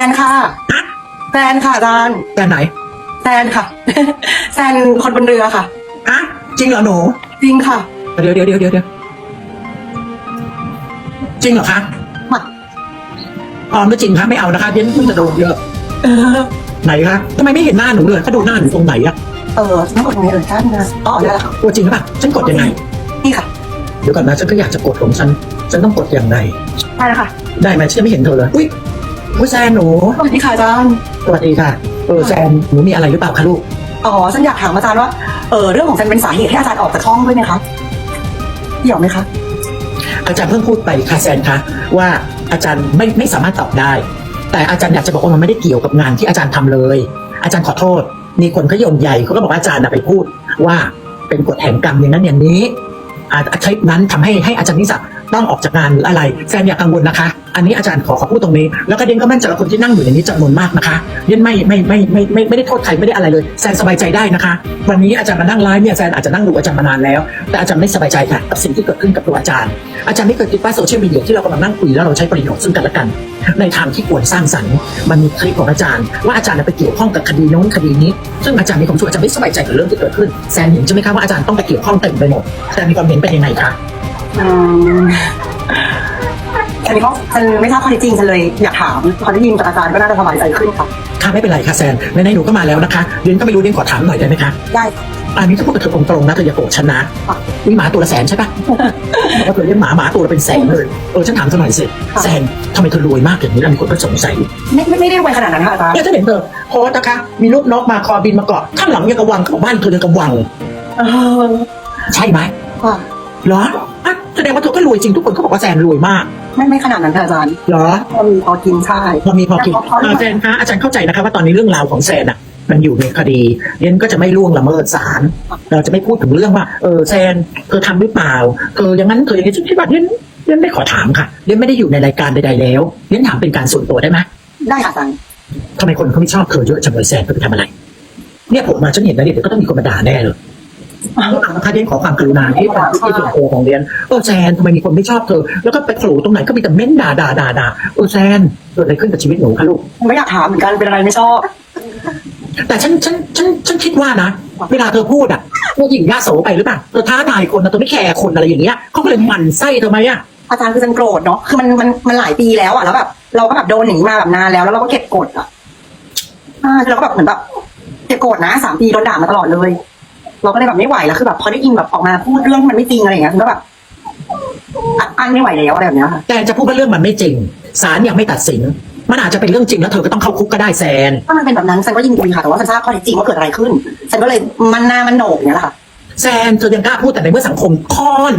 แฟนค่ะแฟนค่ะอาจารย์แฟนไหนแฟนค่ะ แฟนคนบนเรือค่ะ อะจริงเหรอหนู จริงค่ะเดี๋ยวเดี๋ยวเดี๋ยวเดี๋ยวเดี๋ยวจริงเหรอคะมาอ๋อไม่จริงคะไม่เอานะคะเดี๋ยวจะโดนเยอะ เออไหนคะทำไมไม่เห็นหน้าหนูเลยเขาดูหน้าหนูตรงไหนอะเออต้องกดตรงนี้เลยใช่ไหมอ๋อได้แล้วค่ะตัวจริงหรือเปล่าฉันกดยังไง นี่ค่ะเดี๋ยวก่อนนะฉันก็อยากจะกดของฉัน ฉันต้องกดยังไง ได้แล้วค่ะ ได้ไหมฉันยังไม่เห็นเธอเลย อุ้ย อุ้ยแซนหนูสวัสดีค่ะอาจารย์สวัสดีค่ะเออแซนหนูมีอะไรหรือเปล่าคะลูกอ๋อฉันอยากถามอาจารย์ว่าเออเรื่องของแฟนเป็นสาเหตุให้อาจารย์ออกจากห้องด้วยไหมคะเกี่ยวไหมคะอาจารย์เพิ่งพูดไปค่ะแซนคะว่าอาจารย์ไม่ไม่สามารถตอบได้ แต่อาจารย์อยากจะบอกว่ามันไม่ได้เกี่ยวกับงานที่อาจารย์ทำเลย อาจารย์ขอโทษมีคนเขาโยงใหญ่เขาก็บอกว่าอาจารย์น่ะไปพูด ว่าเป็นกฎแห่งกรรมอย่างนั้นอย่างนี้อาใช้นั้นทำให้ให้อาจารย์นิสักต้องออกจากงานหรืออะไรแซนอย่ากังวลนะคะ อันนี้อาจารย์ขอขอพูดตรงนี้ แล้วก็เดนก็มั่นใจว่าคนที่นั่งอยู่ในนี้จำนวนมากนะคะเดนไม่ไม่ไม่ไม่ไม่ไม่ได้โทษใครไม่ได้อะไรเลยแซนสบายใจได้นะคะ วันนี้อาจารย์มานั่งไลฟ์เนี่ยแซนอาจจะนั่งดูอาจารย์มานานแล้ว แต่อาจารย์ไม่สบายใจค่ะกับสิ่งที่เกิดขึ้นกับตัวอาจารย์ อาจารย์ไม่เคยคิดว่าโซเชียลมีเดียที่เรากำลังนั่งคุยแล้วเราใช้ประโยชน์ซึ่งกันและกัน ในทางที่ควรสร้างสรรค์ มันมีคลิปของอาจารย์ ว่าอาจารย์น่ะไปเกี่ยวข้องกับคดีโน้นคดีนี้ ซึ่งอาจารย์มีความรู้สึกอาจารย์ไม่สบายใจกับเรื่องที่เกิดขึ้นแซนเห็นใช่ไหมคะว่าอาจารย์ต้องไปเกี่ยวข้องเต็มไปหมดแซนมีความเห็นเป็นยังไงคะ อืมอันนี้ก็ฉันไม่ทราบข้อเท็จจริงฉันเลยอยากถามพอได้ยินจากอาจารย์ก็น่าจะสบายใจขึ้นค่ะค่ะไม่เป็นไรค่ะแซนในในๆหนูก็มาแล้วนะคะเรียนก็ไม่รู้เรียนขอถามหน่อยได้ไหมคะได้อันนี้จะพูดกับเธอตรงๆนะเธออย่าโกรธฉันนะนี่หมาตัวละแสนใช่ปะบอกว่าเธอเลี้ยงหมาหมาตัวละเป็นแสนเลยเออฉันถามเธอหน่อยสิแซนทำไมเธอรวยมากอย่างนี้แล้วมีคนก็สงสัยไม่ไม่ไม่ได้รวยขนาดนั้นค่ะอาจารย์เนี่ยฉันเห็นเธอโพสต์นะคะมีลูกนกมาคอบินมาเกาะข้างหลังยังกระวังของบ้านเธอยังกระวังเออใช่ไหมค่ะเหรออะแสดงว่าเธอก็รวยจริงทุกคนก็บอกว่าแซนรวยมาก ไม่ไม่ขนาดนั้นค่ะอาจารย์เหรอพอมีพอกินใช่พอมีพอกินพอพอเออแซนคะอาจารย์เข้าใจนะคะว่าตอนนี้เรื่องราวของแซนอะมันอยู่ในคดีเรียนก็จะไม่ล่วงละเมิดศาลเราจะไม่พูดถึงเรื่องว่า เออแซนเธอทำหรือเปล่าเธออย่างนั้นเธออย่างนี้ฉันคิดว่าเรียนเรียนไม่ขอถามค่ะเรียนไม่ได้อยู่ในรายการใดๆแล้วเรียนถามเป็นการส่วนตัวได้ไหมได้ค่ะอาจารย์ทำไมคนเขาไม่ชอบเธอเยอะจังเลยแซนเธอไปทำอะไร เนี่ยผมมาฉันเห็นแล้วเนี่ยเดี๋ยวก็ต้องมีคนมาด่าแน่เลย นะคะเรียนขอความกรุณาที่ความที่ส่วนตัวของเรียนเออแซนทำไมมีคนไม่ชอบเธอ แล้วก็ไปโผล่ตรงไหนก็มีแต่เม้นด่าด่าด่าด่าเออแซนเกิดอะไรขึ้นกับชีวิตหนูคะลูกไม่อยากถามเหมือนกันเป็นอะไรไม่ชอบ แต่ฉันฉันฉันฉันคิดว่านะ เวลาเธอพูดอะเธอหญิงยาโสไปหรือเปล่าเธอท้าทายคนนะเธอไม่แคร์คนอะไรอย่างเงี้ยเขาก็เลยหมั่นไส้เธอไหมอะอาจารย์คือฉันโกรธเนาะคือมันมันมันหลายปีแล้วอะแล้วแบบเราก็แบบโดนอย่างนี้มาแบบนานแล้วแล้วเราก็เก็บกดอะอ่าเราก็แบบเหมือนแบบเก็บกดนะสามปีโดนด่ามาตลอดเลย เราก็เลยแบบไม่ไหวแล้วคือแบบพอได้ยินแบบออกมาพูดเรื่องที่มันไม่จริงอะไรอย่างเงี้ยฉันก็แบบอะอันไม่ไหวแล้วอะไรแบบเนี้ยค่ะแต่จะพูดว่าเรื่องมันไม่จริงศาลยังไม่ตัดสิน มันอาจจะเป็นเรื่องจริงแล้วเธอก็ต้องเข้าคุกก็ได้แซน ถ้ามันเป็นแบบนั้นฉันก็ยินดีค่ะแต่ว่าฉันทราบข้อเท็จจริงว่าเกิดอะไรขึ้นฉันก็เลยมันหน้ามันโหนกอย่างเงี้ยแหละค่ะ แซนเธอยังกล้าพูดแต่ในเมื่อสังคมค่อน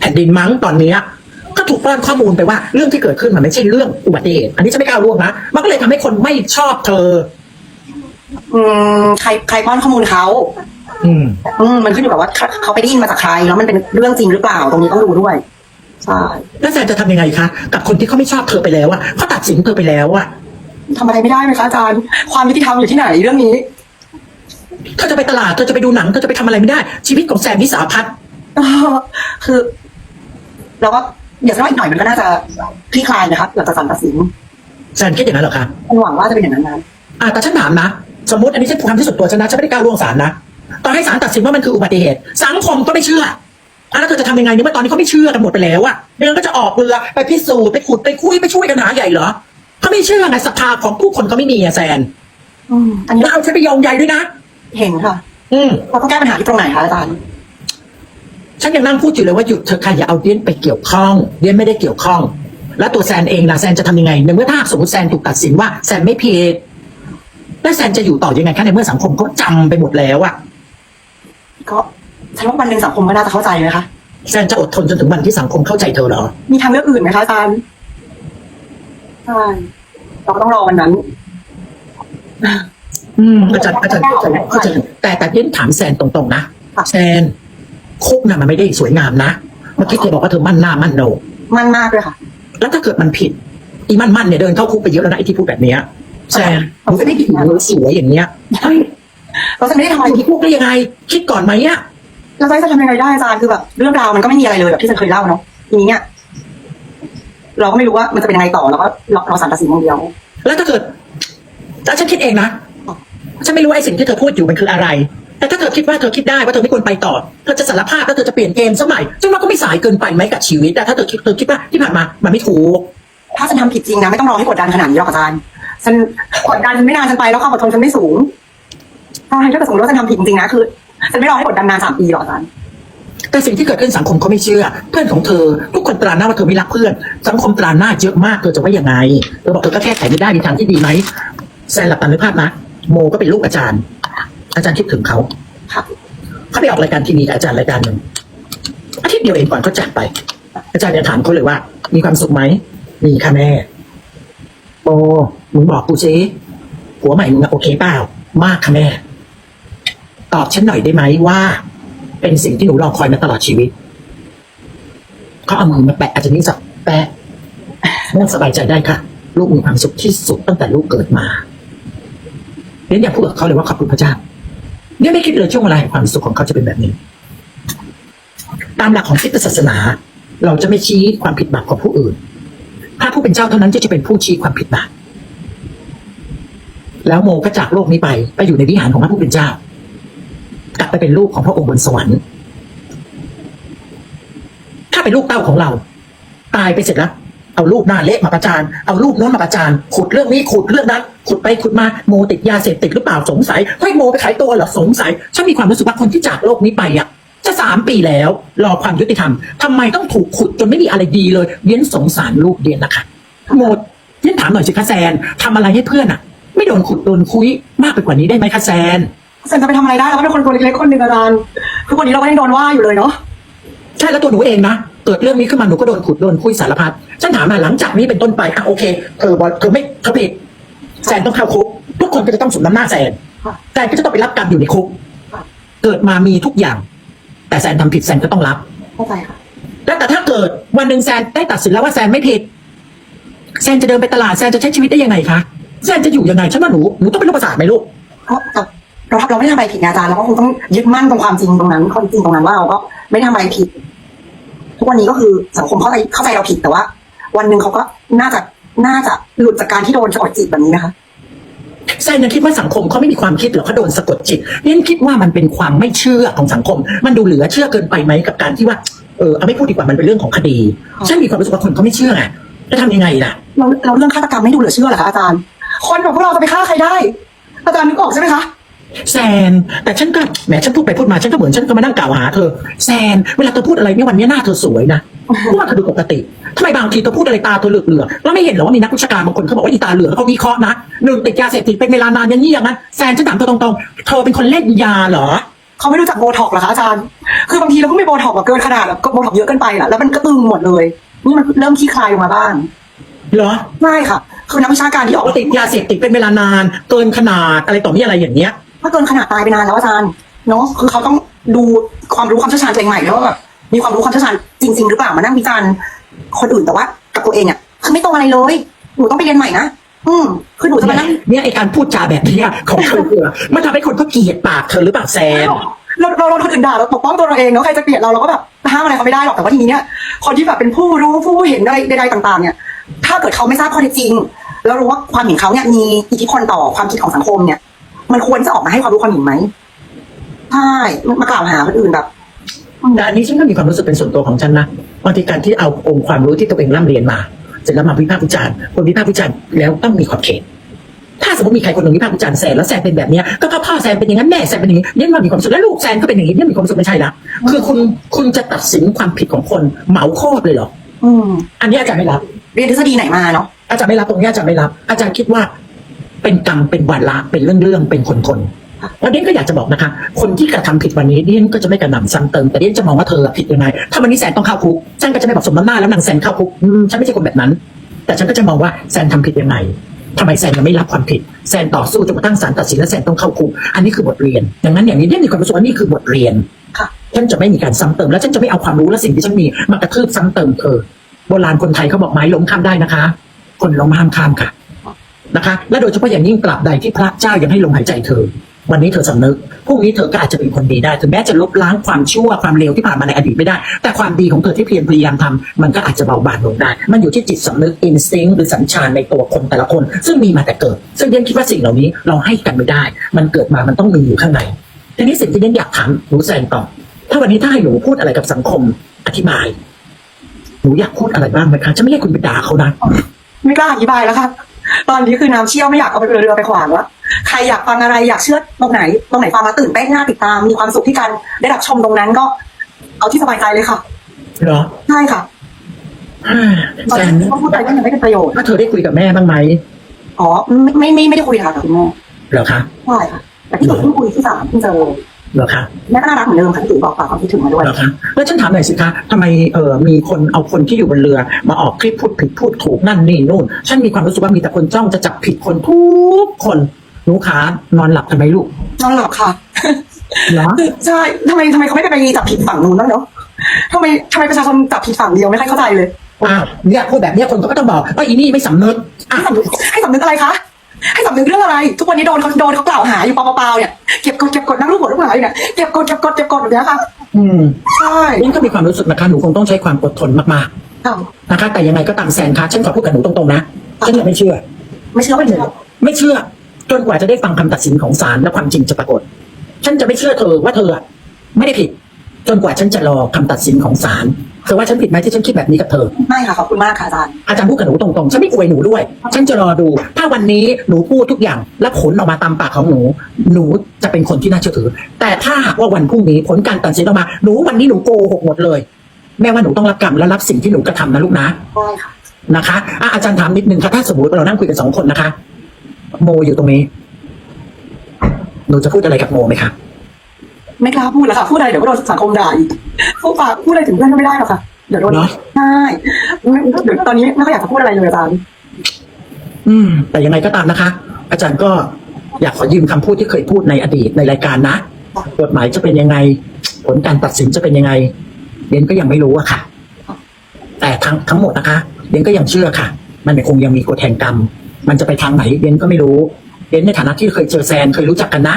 แผ่นดินมั้งตอนเนี้ยก็ถูกป้อนข้อมูลไปว่าเรื่องที่เกิดขึ้นมันไม่ใช่เรื่องอุบัติเหตุ อันนี้ฉันไม่กล้าล่วงนะ มันก็เลยทำให้คนไม่ชอบเธอ อืมใครใครป้อนข้อมูลเขา อืมอืมมันขึ้นอยู่กับว่าเขาเขาไปได้ยินมาจากใคร แล้วมันเป็นเรื่องจริงหรือเปล่า ตรงนี้ต้องดูด้วย ใช่แล้วแซนจะทำยังไงคะกับคนที่เขาไม่ชอบเธอไปแล้วอะเขาตัดสินเธอไปแล้วอะทำอะไรไม่ได้ไหมคะอาจารย์ ความยุติธรรมอยู่ที่ไหนเรื่องนี้ เธอจะไปตลาดเธอจะไปดูหนังเธอจะไปทำอะไรไม่ได้ ชีวิตของแซนนิสาพัฒน์เอ่อคือเราก็เดี๋ยวสักอีกหน่อยมันก็น่าจะคลี่คลายนะครับหลังจากศาลตัดสินแซนคิดอย่างนั้นเหรอคะฉันหวังว่าจะเป็นอย่างนั้นนะอ่าแต่ฉันถามนะ สมมติอันนี้ฉันพูดความที่สุดตัวฉันนะฉันไม่ได้กล้าล่วงศาลนะ ตอนให้ศาลตัดสินว่ามันคืออุบัติเหตุ สังคมก็ไม่เชื่ออะแล้วเธอจะทำยังไงเนี่ยเมื่อตอนนี้เขาไม่เชื่อกันหมดไปแล้วอะเรื่องก็จะออกเรือไปพิสูจน์ไปขุดไปคุยไปช่วยกันหาใหญ่เหรอเขาไม่เชื่อไงศรัทธาของผู้คนเขาไม่มีอะแซนอืมอันนี้แล้วเอาฉันไปโยงใหญ่ด้วยนะเห็นค่ะอืม เราต้องแก้ปัญหาที่ตรงไหนคะอาจารย์ ฉันยังนั่งพูดอยู่เลยว่าหยุดเธอะค่ะอย่าเอาเดียนไปเกี่ยวข้องเดียนไม่ได้เกี่ยวข้อง แล้วตัวแซนเองล่ะแซนจะทำยังไงในเมื่อถ้าสมมติแซนถูกตัดสินว่าแซนไม่ผิดแล้วแซนจะอยู่ต่อยังไงคะในเมื่อสังคมเขาจำไปหมดแล้วอะ ก็ฉันว่าวันหนึ่งสังคมก็น่าจะเข้าใจนะคะแซนจะอดทนจนถึงวันที่สังคมเข้าใจเธอเหรอ มีทางเลือกอื่นไหมคะอาจารย์ใช่เราก็ต้องรอวันนั้น อืมอาจารย์อาจารย์เข้าใจเข้าใจแต่แต่เดียนถามแซนตรงๆนะค่ะแซนคุกน่ะมันไม่ได้สวยงามนะเมื่อกี้เธอบอกว่าเธอมั่นหน้ามั่นโหนกมั่นมากเลยค่ะ แล้วถ้าเกิดมันผิด อีมั่นมั่นเนี่ยเดินเข้าคุกไปเยอะแล้วนะไอ้ที่พูดแบบเนี้ยแซนมันไม่ได้ผิดเลยสวยอย่างเนี้ยใช่ เราจะไม่ได้ทำอะไรอยู่ที่คุกได้ยังไง คิดก่อนไหมอะเราจะทำยังไงได้อาจารย์คือแบบเรื่องราวมันก็ไม่มีอะไรเลยแบบที่ฉันเคยเล่าเนาะทีนี้เนี่ยเราก็ไม่รู้ว่ามันจะเป็นยังไงต่อแล้วก็รอรอสารตัดสินอย่างเดียว แล้วถ้าเกิดฉันคิดเองนะฉันไม่รู้ว่าไอ้สิ่งที่เธอพูดอยู่มันคืออะไร แต่ถ้าเธอคิดว่าเธอคิดได้ว่าเธอไม่ควรไปต่อ เธอจะสารภาพแล้วเธอจะเปลี่ยนเกมสมัยฉันว่าก็ไม่สายเกินไปไหมกับชีวิตแต่ถ้าเธอคิดเธอคิดว่าที่ผ่านมา มันไม่ถูก ถ้าฉันทำผิดจริงนะไม่ต้องรอให้กดดันขนาดนี้หรอกอาจารย์ฉันกดดันไม่นานฉันไปแล้วความอดทนฉันไม่สูง ใช่ถ้าเกิดสมมติว่าฉันทำผิดจริงๆนะคือฉันไม่รอให้กดดันนานสามปีหรอกอาจารย์แต่สิ่งที่เกิดขึ้นสังคมเขาไม่เชื่อ เพื่อนของเธอ ทุกคนตราหน้าว่าเธอไม่รักเพื่อน สังคมตราหน้าเยอะมากเธอจะว่ายังไงเธอบอกเธอก็แก้ไขไม่ได้มีทางที่ดีไหมแซนหลับตานึกภาพนะโมก็เป็นลูกอาจารย์ อาจารย์คิดถึงเขาครับเขาไปออกรายการทีวีกับอาจารย์รายการหนึ่งอาทิตย์เดียวเองก่อนเขาจากไป อาจารย์จะถามเขาเลยว่า มีความสุขไหมมีค่ะแม่โมมึงบอกกูซิหัวใหม่มึงอะโอเคเปล่า มากค่ะแม่ ตอบฉันหน่อยได้ไหมว่า เป็นสิ่งที่หนูรอคอยมาตลอดชีวิตเขาเอามือมาแปะอาจารย์นี่สักแปะแม่สบายใจได้ค่ะ ลูกมีความสุขที่สุดตั้งแต่ลูกเกิดมาเรียนอยากพูดกับเขาเลยว่าขอบคุณพระเจ้าเนี่ยไม่คิดเลยช่วงเวลาแห่งความสุขของเขาจะเป็นแบบนี้ ตามหลักของคริสตศาสนา เราจะไม่ชี้ความผิดบาปของผู้อื่น พระผู้เป็นเจ้าเท่านั้นที่จะเป็นผู้ชี้ความผิดบาป แล้วโมก็จากโลกนี้ไปไปอยู่ในวิหารของพระผู้เป็นเจ้า กลับไปเป็นลูกของพระองค์บนสวรรค์ ถ้าเป็นลูกเต้าของเรา ตายไปเสร็จแล้วเอารูปหน้าเละมาประจาน เอารูปโน้นมาประจาน ขุดเรื่องนี้ขุดเรื่องนั้น ขุดไปขุดมา โมติดยาเสพติดหรือเปล่าสงสัยเฮ้ยโมไปขายตัวเหรอสงสัย ฉันมีความรู้สึกว่าคนที่จากโลกนี้ไปอะ จะสามปีแล้ว รอความยุติธรรมทำไมต้องถูกขุดจนไม่มีอะไรดีเลยเรียนสงสารลูกเรียนนะคะโมเรียนถามหน่อยสิคะแซนทำอะไรให้เพื่อนอะ ไม่โดนขุดโดนคุยมากไปกว่านี้ได้ไหมคะแซนฉันจะไปทำอะไรได้เราก็เป็นคนตัวเล็กๆคนหนึ่งอาจารย์ทุกวันนี้เราก็ยังโดนว่าอยู่เลยเนาะใช่แล้วตัวหนูเองนะเกิดเรื่องนี้ขึ้นมาหนูก็โดนขุดโดนคุยสารพัดฉันถามมาหลังจากนี้เป็นต้นไปอะโอเคเธอบอกเธอไม่เธอผิดแซนต้องเข้าคุกทุกคนก็จะต้องสมน้ำหน้าแซนแซนก็จะต้องไปรับกรรมอยู่ในคุกเกิดมามีทุกอย่าง แต่แซนทำผิดแซนก็ต้องรับเข้าใจค่ะแล้วแต่ถ้าเกิดวันหนึ่งแซนได้ตัดสินแล้วว่าแซนไม่ผิดแซนจะเดินไปตลาดแซนจะใช้ชีวิตได้ยังไงคะ แซนจะอยู่ยังไงฉันว่าหนูหนูต้องเป็นโรคประสาทไหมลูกเพราะแต่เราเราไม่ได้ทำอะไรผิดนะอาจารย์เราก็คงต้องยึดมั่นตรงความจริงตรงนั้นข้อเท็จจริงตรงนั้นว่าเราก็ไม่ได้ทำอะไรผิด ทุกวันนี้ก็คือสังคมเข้าใจเข้าใจเราผิดแต่ว่า วันหนึ่งเขาก็น่าจะน่าจะหลุดจากการที่โดนสะกดจิตแบบนี้นะคะแซนยังคิดว่าสังคมเขาไม่มีความคิดหรอกเขาโดนสะกดจิตเนี่ยคิดว่ามันเป็นความไม่เชื่อของสังคม มันดูเหลือเชื่อเกินไปไหมกับการที่ว่าเออเอาไม่พูดดีกว่ามันเป็นเรื่องของคดีอ๋อฉันมีความรู้สึกว่าคนเขาไม่เชื่อไงจะทำยังไงล่ะเราเราเรื่องฆาตกรรมไม่ดูเหลือเชื่อเหรอคะอาจารย์ คนแบบพวกเราจะไปฆ่าใครได้ อาจารย์นึกออกใช่ไหมคะ แซน แต่ฉันก็แหมฉันพูดไปพูดมาฉันก็เหมือนฉันก็มานั่งกล่าวหาเธอแซนเวลาเธอพูดอะไรเนี่ยวันนี้หน้าเธอสวยนะเพราะว่าเธอดูปกติทำไมบางทีเธอพูดอะไรตาเธอเหลือกเหลือกแล้วไม่เห็นเหรอว่ามีนักวิชาการบางคนเขาบอกว่าอีตาเหลือกแล้วเขาวิเคราะห์นะหนึ่งติดยาเสพติดเป็นเวลานานอย่างนี้อย่างนั้นแซนฉันถามเธอตรงๆเธอเป็นคนเล่นยาเหรอ เขาไม่รู้จักโบท็อกซ์เหรอคะอาจารย์ คือบางทีเราก็ไม่โบท็อกซ์แบบเกินขนาดแบบโบท็อกซ์เยอะเกินไปอะแล้วมันก็ตึงหมดเลย นี่มันเริ่มขี้คลายออกมาบ้าง เหรอไม่ค่ะ คือนักวิชาการที่ออกปกติยาเสพติดเป็นเวลานาน เกินขนาดอะไรต่อมีอะไรอย่างเงี้ย ถ้าเกินขนาดตายไปนานแล้วอาจารย์เนาะคือเขาต้องดูความรู้ความเชี่ยวชาญตัวเองใหม่แล้วว่าแบบมีความรู้ความเชี่ยวชาญจริง ๆ หรือเปล่ามานั่งวิจารณ์คนอื่นแต่ว่า กับตัวเองอะคือไม่ตรงอะไรเลยหนูต้องไปเรียนใหม่นะอืมคือหนูจะมานั่งเนี่ยไอการพูดจาแบบนี้ของเธอเนี่ยมันทำให้คนเขาเกลียดปากเธอหรือเปล่าแซนเราเราเราคนอื่นด่าเราปกป้องตัวเราเองเนาะใครจะเกลียดเราเราก็แบบห้ามอะไรเขาไม่ได้หรอกแต่ว่าทีนี้เนี่ยคนที่แบบเป็นผู้รู้ผู้เห็นอะไรใดๆต่าง ๆ เนี่ย ถ้าเกิดเขาไม่ทราบข้อเท็จจริง แล้วรู้ว่าความเห็นเขาเนี่ยมีอิทธิพลต่อความคิดของสังคมเนี่ย มันควรจะออกมาให้ความรู้ความเห็นไหมใช่มากล่าวหาคนอื่นแบบแต่อันนี้ฉันก็มีความรู้สึกเป็นส่วนตัวของฉันนะบางทีการที่เอาองค์ความรู้ที่ตัวเองร่ำเรียนมาเสร็จแล้วมาวิพากษ์วิจารณ์คนวิพากษ์วิจารณ์แล้วต้องมีขอบเขตถ้าสมมติมีใครคนหนึ่งวิพากษ์วิจารณ์แซนแล้วแซนเป็นแบบเนี้ยก็เพราะพ่อแซนเป็นอย่างนั้นแม่แซนเป็นอย่างนี้เนี่ยมันมีความสุขแล้วลูกแซนก็เป็นอย่างนี้เนี่ยมีความสุขไม่ใช่ละคือคุณคุณจะตัดสินความผิดของคนเหมาโคตรเลยเหรออืมอันนี้อาจารย์ไม่รับเรียนทฤษฎีไหนมาเนาะ อาจารย์ไม่รับตรงนี้อาจารย์ไม่รับ อาจารย์คิดว่าเป็นกรรมเป็นวาระเป็นเรื่องเรื่องๆเป็นคนคนๆวันนี้ก็อยากจะบอกนะคะ คนที่กระทำผิดวันนี้เดียนก็จะไม่กระหน่ำซ้ำเติม แต่เดียนจะมองว่าเธอผิดยังไงถ้าวันนี้แซนต้องเข้าคุกฉันก็จะไม่บอกสมน้ำหน้าแล้วนางแซนเข้าคุกอืมฉันไม่ใช่คนแบบนั้น แต่ฉันก็จะมองว่าแซนทำผิดยังไงทำไมแซนยังไม่รับความผิดแซนต่อสู้จนกระทั่งศาลตัดสินและแซนต้องเข้าคุกอันนี้คือบทเรียนดังนั้นอย่างนี้เดียนมีความรู้สึกว่านี่คือบทเรียนค่ะฉันจะไม่มีการซ้ำเติม แล้วฉันจะไม่เอาความรู้และสิ่งที่ฉันมีมากระทืบซ้ำเติมเธอโบราณคนไทยเขาบอกไม้ล้มข้ามได้นะคะ คนล้มห้ามข้ามค่ะนะคะ และโดยเฉพาะอย่างยิ่งกลับใดที่พระเจ้ายังให้ลมหายใจเธอ วันนี้เธอสำนึกพรุ่งนี้เธอก็อาจจะเป็นคนดีได้ถึงแม้จะลบล้างความชั่วความเลวที่ผ่านมาในอดีตไม่ได้ แต่ความดีของเธอที่เพียรพยายามทำมันก็อาจจะเบาบางลงได้ มันอยู่ที่จิตสำนึกอินสติ้งหรือสัญชาตในตัวคนแต่ละคน ซึ่งมีมาแต่เกิด ซึ่งเดนคิดว่าสิ่งเหล่านี้เราให้กันไม่ได้ มันเกิดมามันต้องมีอยู่ข้างในทีนี้สิ่งที่เดนอยากถามหนูแซนต่อถ้าวันนี้ถ้าให้หนูพูดอะไรกับสังคมอธิบายหนูอยากพูดอะไรบ้างไหมคะฉันไม่ให้คุณไปด่าเขานะ ไม่กล้าอธิบายแล้วค่ะ ตอนนี้คือน้ำเชี่ยวไม่อยากเอาไปเรือไปขวางแล้วใครอยากฟังอะไรอยากเชื่อตรงไหน ตรงไหนฟังแล้วตื่นเต้นน่าติดตามมีความสุขที่การได้รับชมตรงนั้นก็ เอาที่สบายใจเลยค่ะเหรอใช่ค่ะตอนแซนนี้พูดไปก็ยังไม่เป็นประโยชน์ถ้าเธอได้คุยกับแม่บ้างไหมอ๋อไม่ไม่ไม่ไม่ได้คุยค่ะกับคุณแม่เหรอคะใช่ค่ะแต่ที่สุดเพิ่งคุยที่สามเพิ่งเจอ เหรอคะแม่ก็น่ารักเหมือนเดิมค่ะที่ตุ๋ยบอกฝากความคิดถึงมาด้วย เหรอคะแล้วฉันถามหน่อยสิคะทำไมเออมีคนเอาคนที่อยู่บนเรือ มาออกคลิปพูดผิดพูดถูกนั่นนี่นู่น ฉันมีความรู้สึกว่ามีแต่คนจ้องจะจับผิดคนทุกคนหนูขานอนหลับกันไหมลูกนอนหลับค่ะเหรอ คือใช่ทำไมทำไมเขาไม่ไปจับผิดฝั่งนู้นบ้างเนาะทำไมทำไมประชาชนจับผิดฝั่งเดียวไม่ค่อยเข้าใจเลย อ้าวเนี่ยพูดแบบเนี้ยคนก็ต้องบอกว่าอีนี่ไม่สำนึกอะให้สำนึกให้สำนึกอะไรคะ ให้สำนึกเรื่องอะไร ทุกวันนี้โดนเขาโดนเขากล่าวหาอยู่เปล่าๆเนี่ยเก็บกดเก็บกดนั่งรูปหัวรูปหมาอยู่เนี่ยเก็บกดเก็บกดเก็บกดแบบเนี้ยค่ะอืมใช่นี่ก็มีความรู้สึกนะคะหนูคงต้องใช้ความอดทนมากค่ะๆนะคะ แต่ยังไงก็ตามแซนคะฉันขอพูดกับหนูตรงๆนะฉันยังไม่เชื่อ ไม่เชื่อไม่เชื่อไม่เชื่อจนกว่าจะได้ฟังคำตัดสินของศาลและความจริงจะปรากฏ ฉันจะไม่เชื่อเธอว่าเธออะไม่ได้ผิด จนกว่าฉันจะรอคำตัดสินของศาล เธอว่าฉันผิดไหมที่ฉันคิดแบบนี้กับเธอ ไม่ค่ะขอบคุณมากค่ะอาจารย์ อาจารย์พูดกับหนูตรงๆ ฉันไม่อวยหนูด้วย ฉันจะรอดู ถ้าวันนี้หนูพูดทุกอย่าง และผลออกมาตามปากของหนู หนูจะเป็นคนที่น่าเชื่อถือ แต่ถ้าหากว่าวันพรุ่งนี้ผลการตัดสินออกมา หนูวันนี้หนูโกหกหมดเลย แม่ว่าหนูต้องรับกรรมและรับสิ่งที่หนูกระทำนะลูกนะ ได้ค่ะ นะคะอะอาจารย์ถามนิดนึงค่ะถ้าสมมติเรานั่งคุยกันสองคนนะคะ โมอยู่ตรงนี้ หนูจะพูดอะไรกับโมไหมคะ ไม่กล้าพูดแล้วค่ะพูดอะไรเดี๋ยวก็โดนสังคมด่าอีกพูดปากพูดอะไรถึงเพื่อนก็ไม่ได้หรอกค่ะ เดี๋ยวโดนเนอะ ใช่ไม่เดี๋ยวตอนนี้ไม่ค่อยอยากจะพูดอะไรเลยอาจารย์อืม แต่ยังไงก็ตามนะคะ อาจารย์ก็อยากขอยืมคำพูดที่เคยพูดในอดีตในรายการนะกฎหมายจะเป็นยังไง ผลการตัดสินจะเป็นยังไงเรียนก็ยังไม่รู้อะค่ะ แต่ทั้งทั้งหมดนะคะเรียนก็ยังเชื่อค่ะ มันคงยังมีกฎแห่งกรรม มันจะไปทางไหนเรียนก็ไม่รู้เรียนในฐานะที่เคยเจอแซนเคยรู้จักกันนะ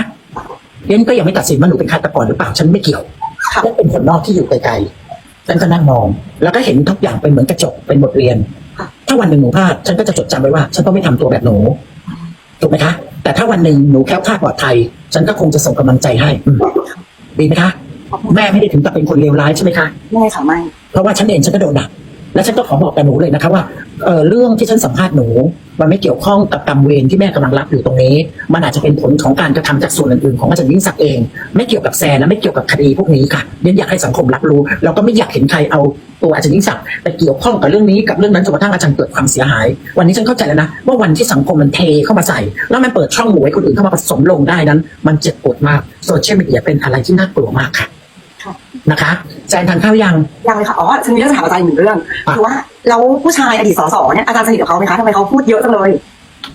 เรียนก็ยังไม่ตัดสินว่าหนูเป็นฆาตกรหรือเปล่าฉันไม่เกี่ยวค่ะฉันเป็นคนนอกที่อยู่ไกลๆฉันก็นั่งมอง แล้วก็เห็นทุกอย่างเป็นเหมือนกระจกเป็นบทเรียนค่ะถ้าวันหนึ่งหนูพลาดฉันก็จะจดจำไว้ว่า ฉันต้องไม่ทำตัวแบบหนูถูกไหมคะ แต่ถ้าวันหนึ่งหนูแคล้วคลาดปลอดภัยฉันก็คงจะส่งกำลังใจให้อืมดีไหมคะขอบคุณแม่ไม่ได้ถึงกับเป็นคนเลวร้ายใช่ไหมคะไม่ค่ะไม่เพราะว่าฉันเองฉันก็โดนด่าและฉันก็ขอบอกกับหนูเลยนะคะว่าเออเรื่องที่ฉันสัมภาษณ์หนู มันไม่เกี่ยวข้องกับกรรมเวรที่แม่กำลังรับอยู่ตรงนี้ มันอาจจะเป็นผลของการกระทำจากส่วนอื่นๆของอาจารย์ยิ่งศักดิ์เอง ไม่เกี่ยวกับแซนและไม่เกี่ยวกับคดีพวกนี้ค่ะเรียนอยากให้สังคมรับรู้ แล้วก็ไม่อยากเห็นใครเอาตัวอาจารย์ยิ่งศักดิ์ไปเกี่ยวข้องกับเรื่องนี้กับเรื่องนั้นจนกระทั่งอาจารย์เกิดความเสียหาย วันนี้ฉันเข้าใจแล้วนะว่าวันที่สังคมมันเทเข้ามาใส่ แล้วมันเปิดช่องโหว่ให้คนอื่นเข้ามาผสมลงได้นั้น มันเจ็บปวดมากโซเชียลมีเดียเป็นอะไรที่น่ากลัวมากค่ะค่ะนะคะแซ นทานข้าวยัง ยังเลยค่ะ อ๋อฉันมีเรื่องจะถามอาจารย์อีกหนึ่งเรื่อง อะ คือว่าแล้วผู้ชายอดีตสสเนี่ยอาจารย์สนิทกับเขาไหมคะทำไมเขาพูดเยอะจังเลย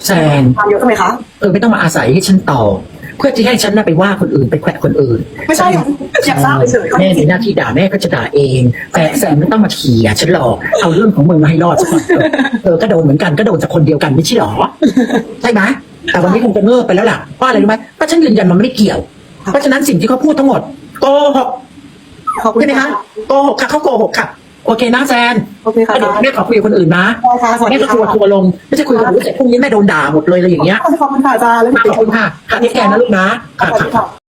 แซนความเยอะจังเลยคะ เออไม่ต้องมาอาศัยให้ฉันตอบเพื่อที่ให้ฉันน่ะไปว่าคนอื่นไปแขวะคนอื่นไม่ใช่ค่ะอยากทราบเฉยๆเขาแม่จริมีงหน้าที่ด่าแม่ก็จะด่าเองแต่แซมไม่ต้องมาเขี่ยฉันหรอกเอาเรื่องของมึงมาให้รอดสักหน่อยเถอะเออก็โดนเหมือนกันก็โดนจากคนเดียวกันไม่ใช่หรอใช่ไหมแต่วันนี้คงจะเงิบไปแล้วล่ะเพราะอะไรรู้ไหมเพราะฉันยืนยันมันไม่ได้เกี่ยว เพราะฉะนั้นสิ่งที่เขาพูดทั้งหมดโกหก ขอบคุณใช่ไหมคะโกหกค่ะเขาโกหกค่ะ โอเคนะแซนโอเคค่ะเดี๋ยวแม่ขอคุยกับคนอื่นนะได้ค่ะสวัสแม่ดีก็ค่ะทัวร์ทัวร์ลงไม่ใช่คุยกับหนูเสร็จพรุ่งนี้แม่โดนด่าหมดเลยอะไรอย่างเงี้ยขอบคุณค่ะอาจารย์แล้วขอบคุณค่ะค่ะที่แกนะลูกนะสค่ะวัสดีค่ะค่ะ